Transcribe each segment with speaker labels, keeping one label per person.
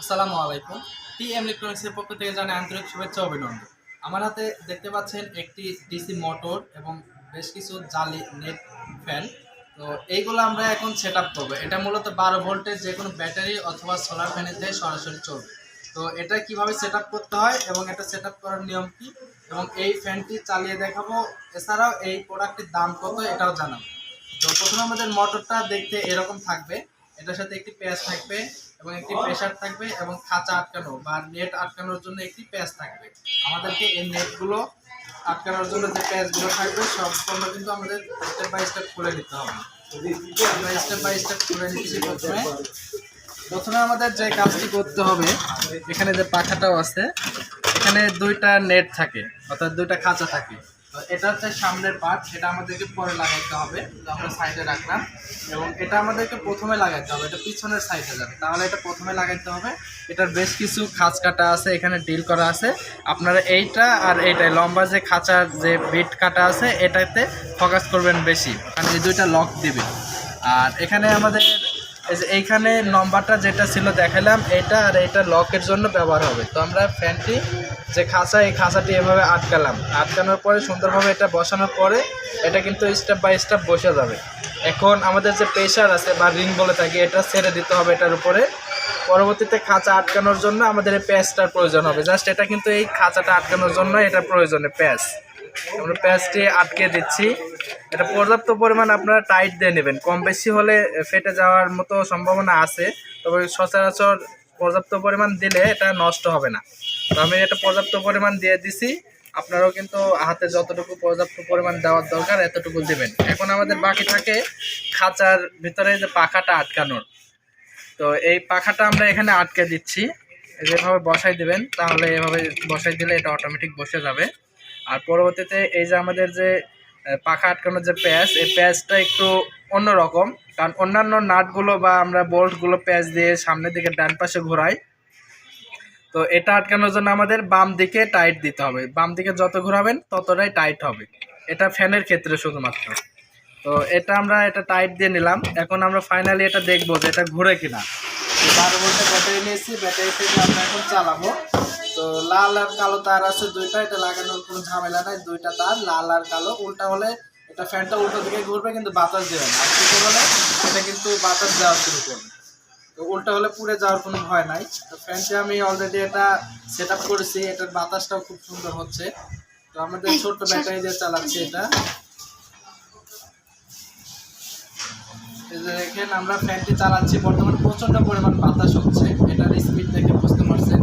Speaker 1: আসসালামু আলাইকুম। T M ইলেকট্রনিক্সের পক্ষ থেকে জানাই আন্তরিক শুভেচ্ছা অভিনন্দন। আমার হাতে দেখতে পাচ্ছেন একটি ডিসি মোটর এবং বেশ কিছু জালি, নেট, ফ্যান। তো এইগুলো আমরা এখন সেট আপ করব। এটা মূলত বারো ভোল্টের যে কোনো ব্যাটারি অথবা সোলার ফ্যানের দিয়ে সরাসরি চলবে। তো এটা কীভাবে সেট করতে হয় এবং এটা সেট করার নিয়ম কি? এবং এই ফ্যানটি চালিয়ে দেখাবো। এছাড়াও এই প্রোডাক্টের দাম কত এটাও জানাব। তো প্রথমে আমাদের মোটরটা দেখতে এরকম থাকবে। এটার সাথে একটি পেঁয়াজ থাকবে। এবং একটি প্রেসার থাকবে এবং খাঁচা আটকানো বা নেট আটকানোর জন্য একটি পেঁয়াজ থাকবে। আমাদেরকে এই নেটগুলো আটকানোর জন্য যে পেঁয়াজগুলো থাকবে, সম্পূর্ণ কিন্তু আমাদের স্টেপ বাই স্টেপ খুলে নিতে হবে। আমরা স্টেপ বাই স্টেপ খুলে নিচ্ছি প্রথমে। প্রথমে আমাদের যে কাজটি করতে হবে, এখানে যে পাখাটাও আছে, এখানে দুইটা নেট থাকে, অর্থাৎ দুইটা খাঁচা থাকে। তো এটা হচ্ছে সামনের পার্ট এটা আমাদেরকে পরে লাগাইতে হবে, তো আমরা সাইডে রাখলাম। এবং এটা আমাদেরকে প্রথমে লাগাইতে হবে, এটা পিছনের সাইডে যাবে। তাহলে এটা প্রথমে লাগাইতে হবে। এটার বেশ কিছু খাঁচ কাটা আছে, এখানে ডিল করা আছে। আপনারা এইটা আর এইটাই লম্বা যে খাঁচার যে বিট কাটা আছে, এটাতে ফোকাস করবেন বেশি। কারণ এই দুইটা লক দিবে। আর এখানে আমাদের এইখানে নম্বরটা যেটা ছিল দেখালাম, এটা আর এটা লকের জন্য ব্যবহার হবে। তো আমরা ফ্যানটি যে খাঁচা, এই খাঁচাটি এভাবে আটকালাম। আটকানোর পরে সুন্দরভাবে এটা বসানোর পরে এটা কিন্তু স্টেপ বাই স্টেপ বসে যাবে। এখন আমাদের যে প্রেশার আছে বা রিং বলে থাকি, এটা ছেড়ে দিতে হবে এটার উপরে। পরবর্তীতে খাঁচা আটকানোর জন্য আমাদের এই প্যাঁচটার প্রয়োজন হবে। জাস্ট এটা কিন্তু এই খাঁচাটা আটকানোর জন্য এটা প্রয়োজনে প্যাঁচ। আমরা প্যাঁচটি আটকে দিচ্ছি। এটা পর্যাপ্ত পরিমাণ আপনারা টাইট দিয়ে নেবেন। কম বেশি হলে ফেটে যাওয়ার মতো সম্ভাবনা আছে। তবে সচরাচর পর্যাপ্ত পরিমাণ দিলে এটা নষ্ট হবে না। তো আমি এটা পর্যাপ্ত পরিমাণ দিয়ে দিছি। আপনারাও কিন্তু হাতে যতটুকু পর্যাপ্ত পরিমাণ দেওয়ার দরকার, এতটুকু দেবেন। এখন আমাদের বাকি থাকে খাঁচার ভিতরে যে পাখাটা আটকানোর। তো এই পাখাটা আমরা এখানে আটকে দিচ্ছি। যেভাবে বসাই দিবেন, তাহলে এভাবে বসাই দিলে এটা অটোমেটিক বসে যাবে। আর পরবর্তীতে এই যে আমাদের যে পাখা আটকানোর যে প্যাচ, এই প্যাচটা একটু অন্যরকম। কারণ অন্যান্য নাটগুলো বা আমরা বোল্টগুলো প্যাচ দিয়ে সামনের দিকে ডান পাশে ঘোরাই। তো এটা আটকানোর জন্য আমাদের বাম দিকে টাইট দিতে হবে। বাম দিকে যত ঘোরাবেন, ততটাই টাইট হবে। এটা ফ্যানের ক্ষেত্রে শুধুমাত্র। তো এটা আমরা এটা টাইট দিয়ে নিলাম। এখন আমরা ফাইনালি এটা দেখব যে এটা ঘুরে কিনা। বারো ভোল্টের ব্যাটারি নিয়েছি, ব্যাটারি থেকে আমরা এখন চালাবো। তো লাল আর কালো তার আছে দুইটা এটা লাগানোর কোনো ঝামেলা নাই দুইটা তার লাল আর কালো। উল্টা হলে এটা ফ্যানটা উল্টো দিকে ঘুরবে কিন্তু বাতাস দেবে না। আর দুটো হলে এটা কিন্তু বাতাস দেওয়া শুরু করবে। তো উল্টা হলে পুড়ে যাওয়ার কোনো ভয় নাই। তো ফ্যানটি আমি অলরেডি এটা সেট আপ করেছি এটার বাতাসটাও খুব সুন্দর হচ্ছে। তো আমাদের ছোট্ট ব্যাটারি দিয়ে চালাচ্ছি এটা। দেখেন, আমরা ফ্যানটি চালাচ্ছি, বর্তমানে প্রচণ্ড পরিমাণ বাতাস হচ্ছে। এটার স্পিড দেখে বুঝতে পারছেন।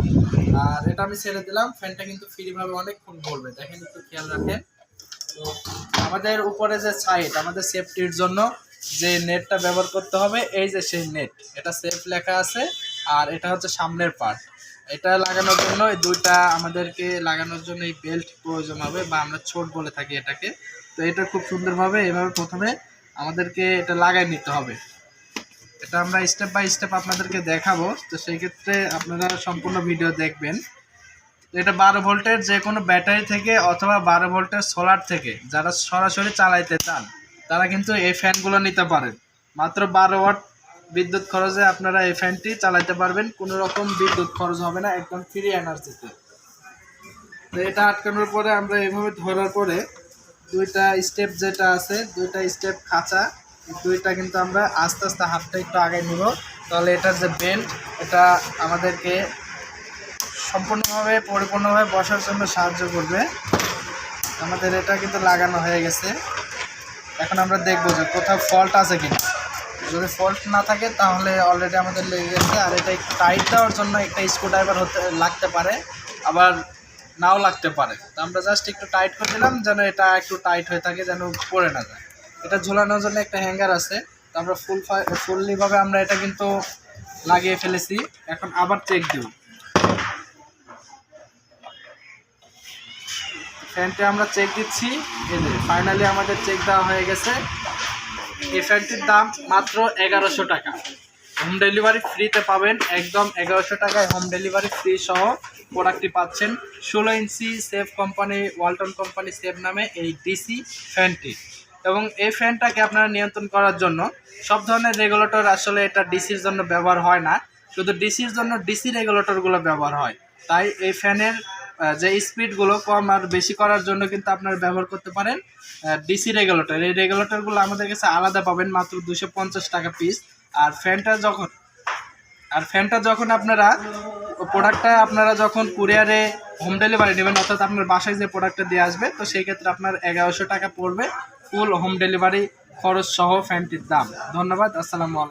Speaker 1: আর এটা আমি ছেড়ে দিলাম, ফ্যানটা কিন্তু ফ্রি ভাবে অনেকক্ষণ ঘুরবে দেখেন, একটু খেয়াল রাখেন। তো আমাদের উপরে যে সাইড আমাদের সেফটির জন্য যে নেটটা ব্যবহার করতে হবে, এই যে সেই নেট এটা সেফ লেখা আছে। আর এটা হচ্ছে সামনের পার্ট এটা লাগানোর জন্য এই দুইটা আমাদেরকে লাগানোর জন্য এই বেল্ট প্রয়োজন হবে, বা আমরা ছোট বলে থাকি এটাকে। তো এটা খুব সুন্দরভাবে এভাবে প্রথমে আমাদেরকে এটা লাগাই নিতে হবে। এটা আমরা স্টেপ বাই স্টেপ আপনাদেরকে দেখাবো। তো সেই ক্ষেত্রে আপনারা সম্পূর্ণ ভিডিও দেখবেন। এটা বারো ভোল্টের যে কোনো ব্যাটারি থেকে অথবা বারো ভোল্টের সোলার থেকে যারা সরাসরি চালাইতে চান, তারা কিন্তু এই ফ্যানগুলো নিতে পারেন। মাত্র বারো ওয়াট বিদ্যুৎ খরচে আপনারা এই ফ্যানটি চালাতে পারবেন। কোনো রকম বিদ্যুৎ খরচ হবে না, একদম ফ্রি এনার্জিতে তো। এটা আটকানোর পরে আমরা এইভাবে ধরার পরে দুইটা স্টেপ যেটা আছে, দুইটা স্টেপ খাঁচা দুইটা কিন্তু আমরা আস্তে আস্তে হাতটা একটু আগে নিব। তাহলে এটার যে বেল্ট এটা আমাদেরকে সম্পূর্ণভাবে, পরিপূর্ণভাবে বসার জন্য সাহায্য করবে। আমাদের এটা কিন্তু লাগানো হয়ে গেছে। এখন আমরা দেখব যে কোথাও ফল্ট আছে কিনা। যদি ফল্ট না থাকে, তাহলে অলরেডি আমাদের লেগে গেছে। আর এটা টাইট দেওয়ার জন্য একটা স্ক্রু ড্রাইভার হতে, লাগতে পারে। আবার নাও লাগতে পারে। তো আমরা জাস্ট একটু টাইট করে দিলাম যেন এটা একটু টাইট হয়ে থাকে, যেন পড়ে না যায়। এটা ঝোলানোর জন্য একটা হ্যাঙ্গার আছে। তো আমরা ফুল ফুললিভাবে আমরা এটা কিন্তু লাগিয়ে ফেলেছি। এখন আবার চেক দিব ফ্যানটি আমরা চেক দিচ্ছি। এই যে ফাইনালি আমাদের চেক দেওয়া হয়ে গেছে। এই ফ্যানটির দাম মাত্র এগারোশো টাকা। হোম ডেলিভারি ফ্রিতে পাবেন। একদম এগারোশো টাকায় হোম ডেলিভারি ফ্রি সহ প্রোডাক্টটি পাচ্ছেন। ষোলো inch safe company, Walton company safe নামে এই ডিসি ফ্যানটি এবং এই ফ্যানটাকে আপনারা নিয়ন্ত্রণ করার জন্য সব ধরনের রেগুলেটর আসলে এটা ডিসির জন্য ব্যবহার হয় না। শুধু ডিসির জন্য ডিসি রেগুলেটরগুলো ব্যবহার হয়। তাই এই ফ্যানের যে স্পিডগুলো কম আর বেশি করার জন্য কিন্তু আপনারা ব্যবহার করতে পারেন ডিসি রেগুলেটর। এই রেগুলেটরগুলো আমাদের কাছে আলাদা পাবেন মাত্র দুশো টাকা পিস। আর ফ্যানটা যখন, আর ফ্যানটা যখন আপনারা প্রোডাক্টটা আপনারা যখন কুরিয়ারে হোম ডেলিভারি নেবেন, অর্থাৎ আপনার বাসায় যে প্রোডাক্টটা দিয়ে আসবে, তো সেই ক্ষেত্রে আপনার এগারোশো টাকা পড়বে ফুল হোম ডেলিভারি খরচ সহ ফ্যানটির দাম। ধন্যবাদ, আসসালামু আলাইকুম।